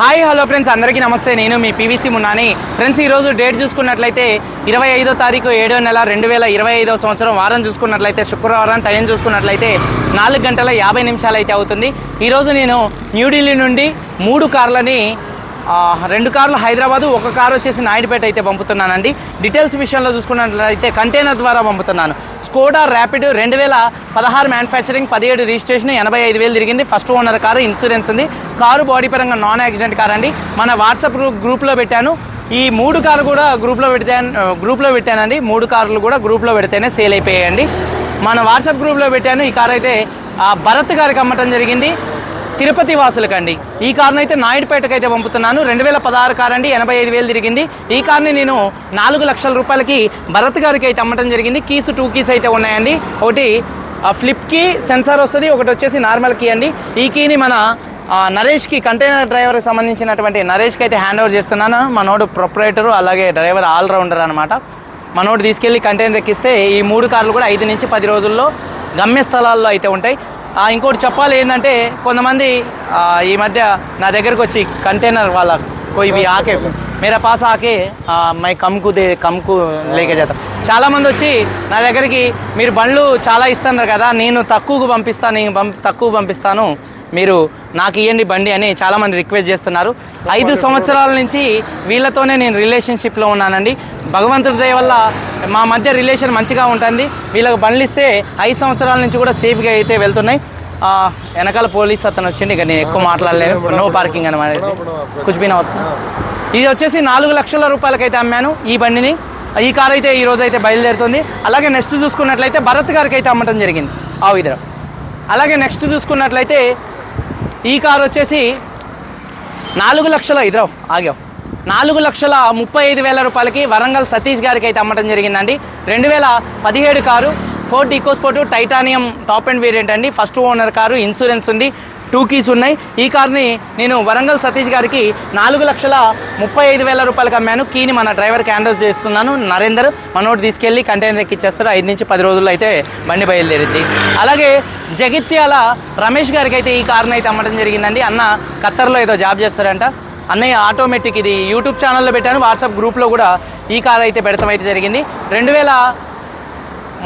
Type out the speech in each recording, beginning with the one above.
Hi hello friends అందరికీ నమస్తే. నేను మీ పీవీసీ మున్నాని. ఫ్రెండ్స్ ఈరోజు డేట్ చూసుకున్నట్లయితే ఇరవై ఐదో తారీఖు ఏడో నెల రెండు వేల ఇరవై ఐదో సంవత్సరం వారం చూసుకున్నట్లయితే శుక్రవారం టైం చూసుకున్నట్లయితే నాలుగు గంటల యాభై నిమిషాలు అయితే అవుతుంది ఈరోజు నేను న్యూఢిల్లీ నుండి మూడు కార్లని రెండు కార్లు హైదరాబాదు ఒక కారు వచ్చేసి నాయుడుపేట అయితే పంపుతున్నానండి. డీటెయిల్స్ విషయంలో చూసుకున్నట్లయితే కంటైనర్ ద్వారా పంపుతున్నాను. స్కోడా ర్యాపిడ్ రెండు వేల పదహారు మ్యానుఫ్యాక్చరింగ్ పదిహేడు రిజిస్ట్రేషన్ ఎనభై ఐదు వేలు తిరిగింది. ఫస్ట్ ఓనర్ కారు ఇన్సూరెన్స్ ఉంది. కారు బాడీ పరంగా నాన్ యాక్సిడెంట్ కార్ అండి. మన వాట్సాప్ గ్రూప్ గ్రూప్లో పెట్టాను. ఈ మూడు కార్లు కూడా గ్రూప్లో పెట్టాను గ్రూప్లో పెట్టానండి. మూడు కార్లు కూడా గ్రూప్లో పెడితేనే సేల్ అయిపోయాయండి. మన వాట్సాప్ గ్రూప్లో పెట్టాను. ఈ కార్ అయితే భరత్ గారికి అమ్మటం జరిగింది. తిరుపతి వాసులకండి. ఈ కార్ని అయితే నాయుడుపేటకు అయితే పంపుతున్నాను. రెండు వేల పదహారు కార్ అండి ఎనభై ఐదు వేలు తిరిగింది. ఈ కార్ని నేను నాలుగు లక్షల రూపాయలకి భరత్ గారికి అయితే అమ్మటం జరిగింది. కీస్ టూ కీస్ అయితే ఉన్నాయండి. ఒకటి ఫ్లిప్కి ఫ్లిప్ కీ సెన్సార్ వస్తుంది ఒకటి వచ్చేసి నార్మల్ కీ అండి. ఈ కీని మన నరేష్కి కంటైనర్ డ్రైవర్కి సంబంధించినటువంటి నరేష్కి అయితే హ్యాండ్ ఓవర్ చేస్తున్నాను. మనోడు ప్రొపరేటరు అలాగే డ్రైవర్ ఆల్రౌండర్ అనమాట మనోడు తీసుకెళ్ళి కంటైనర్ ఎక్కిస్తే ఈ మూడు కార్లు కూడా ఐదు నుంచి పది రోజుల్లో గమ్యస్థలాల్లో అయితే ఉంటాయి. ఇంకోటి చెప్పాలి ఏంటంటే కొంతమంది ఈ మధ్య నా దగ్గరకు వచ్చి కంటైనర్ వాళ్ళ కో ఇవి ఆకే. మేరా పాస్ ఆకే మై కమ్కు దే కమ్కు లేకే చేత. చాలా మంది వచ్చి నా దగ్గరికి మీరు బండ్లు చాలా ఇస్తున్నారు కదా నేను తక్కువకు పంపిస్తాను నేను పంప్ తక్కువ పంపిస్తాను. మీరు నాకు ఇవ్వండి బండి అని చాలామంది రిక్వెస్ట్ చేస్తున్నారు. ఐదు సంవత్సరాల నుంచి వీళ్ళతోనే నేను రిలేషన్షిప్లో ఉన్నానండి. భగవంతుడి దయ వల్ల మా మధ్య రిలేషన్ మంచిగా ఉంటుంది. వీళ్ళకి బండ్లు ఇస్తే ఐదు సంవత్సరాల నుంచి కూడా సేఫ్గా అయితే వెళ్తున్నాయి. వెనకాల పోలీస్ అతను వచ్చింది ఇక నేను ఎక్కువ మాట్లాడలేదు. నో పార్కింగ్ అనమాట కుచ్బీనా ఇది వచ్చేసి నాలుగు లక్షల రూపాయలకైతే అమ్మాను ఈ బండిని. ఈ కార్ అయితే ఈ రోజు అయితే బయలుదేరుతుంది. అలాగే నెక్స్ట్ చూసుకున్నట్లయితే భరత్ గారికి అయితే అమ్మటం జరిగింది. ఆ ఇద్దరు. అలాగే నెక్స్ట్ చూసుకున్నట్లయితే ఈ కార్ వచ్చేసి నాలుగు లక్షల ఇద్దరు ఆగావు. నాలుగు లక్షల ముప్పై ఐదు వేల రూపాయలకి వరంగల్ సతీష్ గారికి అయితే అమ్మటం జరిగిందండి. రెండు వేల పదిహేడు car Ford EcoSport titanium top and variant అండి. ఫస్ట్ ఓనర్ కారు ఇన్సూరెన్స్ ఉంది. టూ కీస్ ఉన్నాయి. ఈ కార్ని నేను వరంగల్ సతీష్ గారికి నాలుగు లక్షల ముప్పై ఐదు వేల రూపాయలకి అమ్మాను. కీని మన డ్రైవర్కి క్యాండల్ చేస్తున్నాను. నరేందర్ మనోడు తీసుకెళ్ళి కంటైనర్ ఎక్కిచ్చేస్తారు ఐదు నుంచి పది రోజుల్లో అయితే బండి బయలుదేరింది అలాగే జగిత్యాల రమేష్ గారికి అయితే ఈ కార్ని అయితే అమ్మటం జరిగిందండి. అన్న ఖత్తర్లో ఏదో జాబ్ చేస్తారంట అన్నయ్య ఆటోమేటిక్ ఇది యూట్యూబ్ ఛానల్లో పెట్టాను. వాట్సాప్ గ్రూప్లో కూడా ఈ కార్ అయితే పెడతాం అయితే జరిగింది. రెండు వేల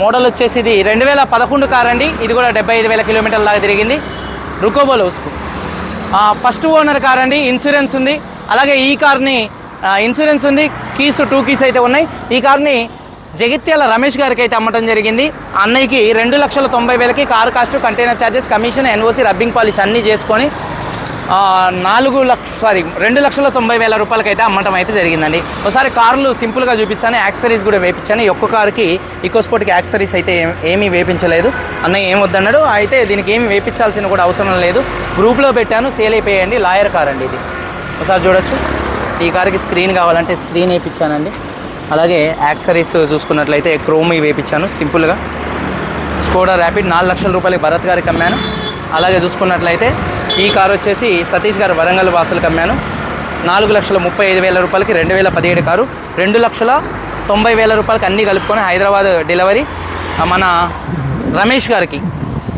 మోడల్ వచ్చేసి ఇది రెండు వేల పదకొండు కార్ అండి. ఇది కూడా డెబ్బై ఐదు వేల కిలోమీటర్ల దాకా తిరిగింది. రుకోబోలో ఉసుకు ఫస్ట్ ఓనర్ కార్ అండి ఇన్సూరెన్స్ ఉంది. అలాగే ఈ కార్ని ఇన్సూరెన్స్ ఉంది. కీస్ టూ కీస్ అయితే ఉన్నాయి. ఈ కార్ని జగిత్యాల రమేష్ గారికి అయితే అమ్మటం జరిగింది. అన్నయ్యకి రెండు లక్షల తొంభై వేలకి car cost container charges commission NOC rubbing polish అన్నీ చేసుకొని నాలుగు లక్ష సారీ రెండు లక్షల తొంభై వేల రూపాయలకి అయితే అమ్మటం అయితే జరిగిందండి. ఒకసారి కార్లు సింపుల్గా చూపిస్తాను యాక్సరీస్ కూడా వేపించాను. ఈ ఒక్క కార్కి ఈకోస్పోర్ట్కి యాక్సరీస్ అయితే ఏం- ఏమీ వేపించలేదు. అన్నయ్య ఏం వద్దన్నాడు అయితే దీనికి ఏమి వేపించాల్సిన కూడా అవసరం లేదు. గ్రూప్లో పెట్టాను సేల్ అయిపోయాయండి లాయర్ కార్ అండి ఇది. ఒకసారి చూడొచ్చు. ఈ కార్కి స్క్రీన్ కావాలంటే స్క్రీన్ వేయించానండి అలాగే యాక్సరీస్ చూసుకున్నట్లయితే క్రోమ్ వేయించాను సింపుల్గా. స్కోడా ర్యాపిడ్ నాలుగు లక్షల రూపాయలకి భరత్ గారికి అమ్మాను. అలాగే చూసుకున్నట్లయితే ఈ కారు వచ్చేసి సతీష్ గారు వరంగల్ వాసులకు అమ్మాను నాలుగు లక్షల ముప్పై ఐదు వేల రూపాయలకి రెండు వేల పదిహేడు కారు. రెండు లక్షల తొంభై వేల రూపాయలకి అన్నీ కలుపుకొని హైదరాబాద్ డెలివరీ. మన రమేష్ గారికి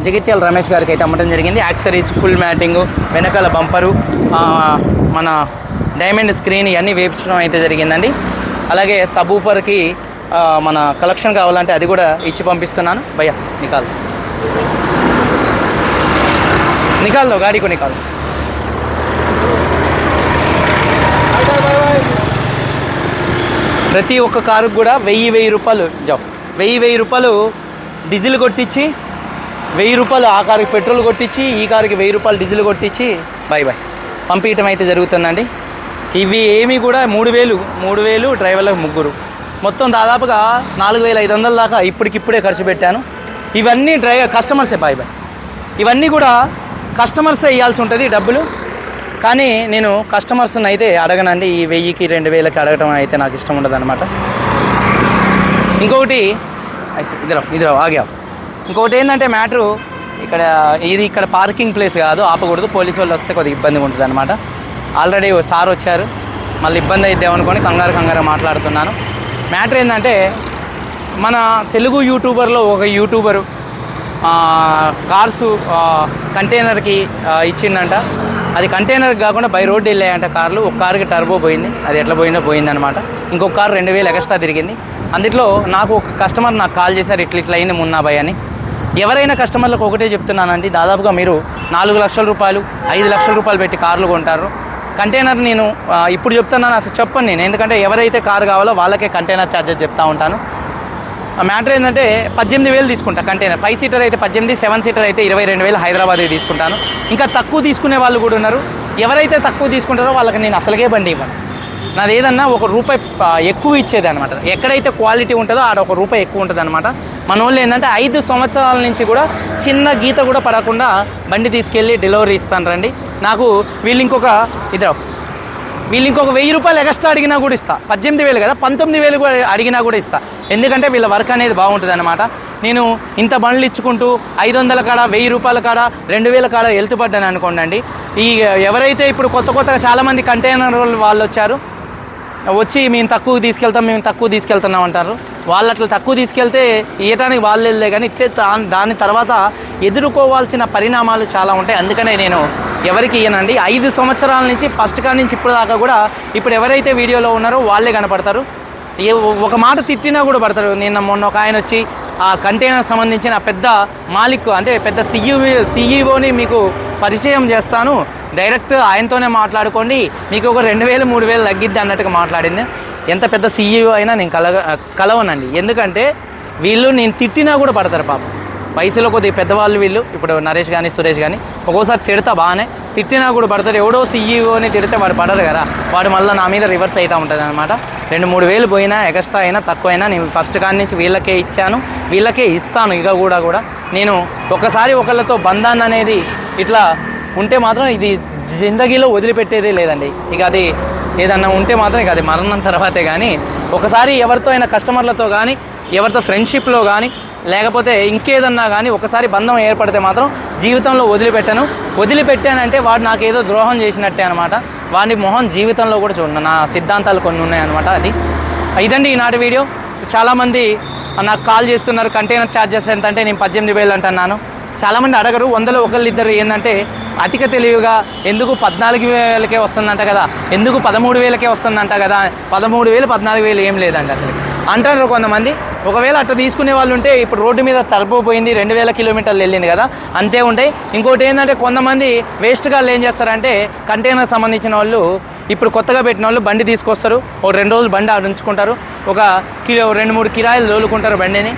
జగిత్యాల రమేష్ గారికి అయితే అమ్మటం జరిగింది. యాక్సరీస్ ఫుల్ మ్యాటింగ్ వెనకాల బంపరు మన డైమండ్ స్క్రీన్ ఇవన్నీ వేపించడం అయితే జరిగిందండి. అలాగే సబూపర్కి మన కలెక్షన్ కావాలంటే అది కూడా ఇచ్చి పంపిస్తున్నాను. భయ్యా నికాల్ निकाल लो गाड़ी को నికాల్ ప్రతి ఒక్క కారుకు కూడా వెయ్యి వెయ్యి రూపాయలు జాబ్ వెయ్యి వెయ్యి రూపాయలు డీజిల్ కొట్టించి వెయ్యి రూపాయలు ఆ కారుకి పెట్రోల్ కొట్టించి ఈ కారుకి వెయ్యి రూపాయలు డీజిల్ కొట్టించి బాయ్ బాయ్ పంపించడం అయితే జరుగుతుందండి ఇవి ఏమి కూడా మూడు వేలు మూడు వేలు డ్రైవర్లకు ముగ్గురు. మొత్తం దాదాపుగా నాలుగు వేల ఐదు వందల దాకా ఇప్పటికిప్పుడే ఖర్చు పెట్టాను. ఇవన్నీ డ్రై కస్టమర్సే బాయ్ బాయ్. ఇవన్నీ కూడా కస్టమర్సే ఇవ్వాల్సి ఉంటుంది డబ్బులు. కానీ నేను కస్టమర్స్ని అయితే అడగనండి ఈ వెయ్యికి రెండు వేలకి అడగటం అయితే నాకు ఇష్టం ఉండదు అనమాట ఇంకొకటి ఇదిలో ఇదిరావు ఆగేవ్. ఇంకొకటి ఏంటంటే మ్యాటరు ఇక్కడ ఇది ఇక్కడ పార్కింగ్ ప్లేస్ కాదు ఆపకూడదు పోలీసు వాళ్ళు వస్తే కొద్దిగా ఇబ్బందిగా ఉంటుంది అనమాట ఆల్రెడీ సార్ వచ్చారు మళ్ళీ ఇబ్బంది అయిద్దాం అనుకొని కంగారు కంగారు మాట్లాడుతున్నాను. మ్యాటర్ ఏంటంటే మన తెలుగు యూట్యూబర్లో ఒక యూట్యూబరు కార్స్ కంటైనర్కి ఇచ్చిండంట. అది కంటైనర్ కాకుండా బై రోడ్డు వెళ్ళాయంట కార్లు. ఒక కారుకి టర్బో పోయింది. అది ఎట్లా పోయిందో పోయిందనమాట ఇంకొక కారు రెండు వేలు ఎక్స్ట్రా తిరిగింది. అందులో నాకు ఒక కస్టమర్ నాకు కాల్ చేశారు ఇట్లా ఇట్లా అయింది మున్నా భయ్ అని. ఎవరైనా కస్టమర్లకు ఒకటే చెప్తున్నానండి. దాదాపుగా మీరు నాలుగు లక్షల రూపాయలు ఐదు లక్షల రూపాయలు పెట్టి కార్లు కొంటారు. కంటైనర్ నేను ఇప్పుడు చెప్తున్నాను అసలు చెప్పను నేను. ఎందుకంటే ఎవరైతే కారు కావాలో వాళ్ళకే కంటైనర్ ఛార్జెస్ చెప్తా ఉంటాను. మ్యాటర్ ఏంటంటే పద్దెనిమిది వేలు తీసుకుంటా కంటైనర్. ఫైవ్ సీటర్ అయితే పద్దెనిమిది సెవెన్ సీటర్ అయితే ఇరవై రెండు వేలు హైదరాబాద్ తీసుకుంటాను. ఇంకా తక్కువ తీసుకునే వాళ్ళు కూడా ఉన్నారు. ఎవరైతే తక్కువ తీసుకుంటారో వాళ్ళకి నేను అసలుగే బండి ఇవ్వను. నాది ఏదన్నా ఒక రూపాయి ఎక్కువ ఇచ్చేది అనమాట ఎక్కడైతే క్వాలిటీ ఉంటుందో ఆడ ఒక రూపాయి ఎక్కువ ఉంటుంది అనమాట మన వాళ్ళు ఏంటంటే ఐదు సంవత్సరాల నుంచి కూడా చిన్న గీత కూడా పడకుండా బండి తీసుకెళ్ళి డెలివరీ ఇస్తాను రండి. నాకు వీళ్ళు ఇంకొక ఇద్దరు వీళ్ళు ఇంకొక వెయ్యి రూపాయలు ఎక్స్ట్రా అడిగినా కూడా ఇస్తా. పద్దెనిమిది వేలు కదా పంతొమ్మిది వేలు కూడా అడిగినా కూడా ఇస్తా. ఎందుకంటే వీళ్ళ వర్క్ అనేది బాగుంటుంది అనమాట నేను ఇంత బండ్లు ఇచ్చుకుంటూ ఐదు వందల కాడ వెయ్యి రూపాయల కాడ రెండు వేల కాడ వెళ్తుపడ్డాను అనుకోండి ఈ ఎవరైతే ఇప్పుడు కొత్త కొత్తగా చాలామంది కంటైనర్ వాళ్ళు వచ్చారు వచ్చి మేము తక్కువ తీసుకెళ్తాం మేము తక్కువ తీసుకెళ్తున్నాం అంటారు. వాళ్ళు అట్లా తక్కువ తీసుకెళ్తే ఇవ్వటానికి వాళ్ళు వెళ్ళే కానీ ఇట్లే దాని తర్వాత ఎదుర్కోవాల్సిన పరిణామాలు చాలా ఉంటాయి. అందుకనే నేను ఎవరికి ఇయ్యనండి. ఐదు సంవత్సరాల నుంచి ఫస్ట్ కాడి నుంచి ఇప్పుడు దాకా కూడా ఇప్పుడు ఎవరైతే వీడియోలో ఉన్నారో వాళ్ళే కనపడతారు. ఏ ఒక మాట తిట్టినా కూడా పడతారు. నిన్న మొన్న ఒక ఆయన వచ్చి ఆ కంటైనర్ సంబంధించిన పెద్ద మాలిక్ అంటే పెద్ద సిఇఓ సిఈఓని మీకు పరిచయం చేస్తాను. డైరెక్ట్ ఆయనతోనే మాట్లాడుకోండి. మీకు ఒక రెండు వేలు మూడు వేలు తగ్గిద్ది అన్నట్టుగా మాట్లాడింది. ఎంత పెద్ద సీఈఓ అయినా నేను కలగ కలవనండి. ఎందుకంటే వీళ్ళు నేను తిట్టినా కూడా పడతారు పాపం. వయసులో కొద్దిగా పెద్దవాళ్ళు వీళ్ళు. ఇప్పుడు నరేష్ కానీ సురేష్ కానీ ఒక్కోసారి తిడతా బాగానే తిట్టినా కూడా పడతారు. ఎవడో సీఈఓని తిడితే వాడు పడరు కదా. వాడు మళ్ళీ నా మీద రివర్స్ అవుతూ ఉంటుంది అనమాట రెండు మూడు వేలు పోయినా ఎక్స్ట్రా అయినా తక్కువైనా నేను ఫస్ట్ కాడి నుంచి వీళ్ళకే ఇచ్చాను. వీళ్ళకే ఇస్తాను ఇక కూడా కూడా. నేను ఒకసారి ఒకళ్ళతో బంధాన్ని అనేది ఇట్లా ఉంటే మాత్రం ఇది జిందగీలో వదిలిపెట్టేదే లేదండి. ఇక అది ఏదన్నా ఉంటే మాత్రం ఇక అది మరణం తర్వాతే కానీ ఒకసారి ఎవరితో అయినా కస్టమర్లతో కానీ ఎవరితో ఫ్రెండ్షిప్లో కానీ లేకపోతే ఇంకేదన్నా కానీ ఒకసారి బంధం ఏర్పడితే మాత్రం జీవితంలో వదిలిపెట్టాను. వదిలిపెట్టానంటే వాడు నాకు ఏదో ద్రోహం చేసినట్టే అనమాట వాని మొహం జీవితంలో కూడా చూడండి. నా సిద్ధాంతాలు కొన్ని ఉన్నాయన్నమాట అది. ఇదండి ఈనాటి వీడియో. చాలామంది నాకు కాల్ చేస్తున్నారు కంటైనర్ ఛార్జెస్ ఎంత అంటే నేను పద్దెనిమిది వేలు అంటున్నాను. చాలామంది అడగరు వందలో ఒకళ్ళు ఇద్దరు ఏంటంటే అధిక తెలివిగా ఎందుకు పద్నాలుగు వేలకే వస్తుందంట కదా ఎందుకు పదమూడు వేలకే వస్తుందంట కదా పదమూడు వేలు పద్నాలుగు వేలు ఏం లేదండి అసలు. అంటారు కొంతమంది ఒకవేళ అట్లా తీసుకునే వాళ్ళు ఉంటే ఇప్పుడు రోడ్డు మీద తలపోయింది రెండు వేల కిలోమీటర్లు వెళ్ళింది కదా అంతే ఉంటాయి. ఇంకోటి ఏంటంటే కొంతమంది వేస్ట్గా ఏం చేస్తారంటే కంటైనర్ సంబంధించిన వాళ్ళు ఇప్పుడు కొత్తగా పెట్టిన వాళ్ళు బండి తీసుకొస్తారు ఒక రెండు రోజులు బండి ఆడ ఉంచుకుంటారు ఒక కిలో రెండు మూడు కిరాయిలు తోలుకుంటారు బండిని.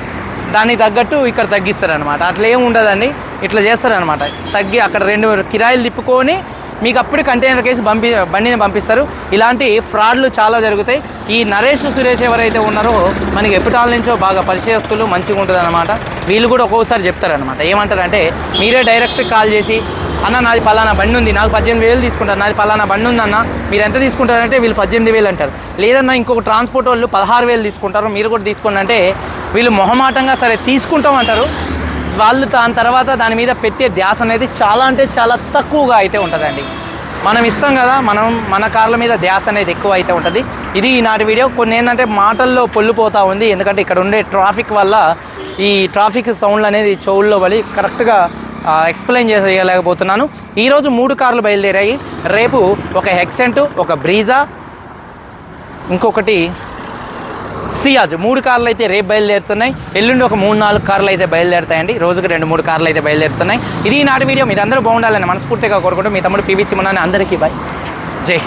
దానికి తగ్గట్టు ఇక్కడ తగ్గిస్తారనమాట అట్లా ఏమి ఉండదండి. ఇట్లా చేస్తారనమాట తగ్గి అక్కడ రెండు కిరాయిలు తిప్పుకొని మీకు అప్పుడు కంటైనర్ కేసు పంపి బండిని పంపిస్తారు. ఇలాంటి ఫ్రాడ్లు చాలా జరుగుతాయి. ఈ నరేష్ సురేష్ ఎవరైతే ఉన్నారో మనకి ఎప్పటాల నుంచో బాగా పరిచయస్తులు మంచిగా ఉంటుంది అనమాట వీళ్ళు కూడా ఒక్కొక్కసారి చెప్తారనమాట ఏమంటారంటే మీరే డైరెక్ట్ కాల్ చేసి అన్న నాది పలానా బండి ఉంది. నాకు పద్దెనిమిది వేలు తీసుకుంటారు. నాది పలానా బండి ఉంది అన్న మీరు ఎంత తీసుకుంటారంటే వీళ్ళు పద్దెనిమిది వేలు అంటారు. లేదన్నా ఇంకొక ట్రాన్స్పోర్ట్ వాళ్ళు పదహారు వేలు తీసుకుంటారు. మీరు కూడా తీసుకోండి. అంటే వీళ్ళు మొహమాటంగా సరే తీసుకుంటామంటారు. వాళ్ళు దాని తర్వాత దాని మీద పెట్టే ధ్యాస అనేది చాలా అంటే చాలా తక్కువగా అయితే ఉంటుందండి. మనం ఇస్తాం కదా మనం మన కార్ల మీద ధ్యాస అనేది ఎక్కువ అయితే ఉంటుంది. ఇది ఈనాటి వీడియో. కొన్ని ఏంటంటే మాటల్లో పొల్లిపోతూ ఉంది. ఎందుకంటే ఇక్కడ ఉండే ట్రాఫిక్ వల్ల ఈ ట్రాఫిక్ సౌండ్లు అనేది చెవుల్లో పడి కరెక్ట్గా ఎక్స్ప్లెయిన్ చేయలేకపోతున్నాను ఈరోజు మూడు కార్లు బయలుదేరాయి. రేపు ఒక హెక్సెంట్ ఒక బ్రీజా ఇంకొకటి సియాజ్ మూడు కార్లు అయితే రేపు బయలుదేరుతున్నాయి. ఎల్లుండి ఒక మూడు నాలుగు కార్లు అయితే బయలుదేరుతాయండి. రోజుకి రెండు మూడు కార్లు అయితే బయలుదేరుతున్నాయి. ఇది నాటి వీడియో. మీరు అందరూ బాగుండాలని మనస్ఫూర్తిగా కోరుకుంటూ మీ తమ్ముడు పీవీసీ మున్నాని అందరికీ బాయ్ జై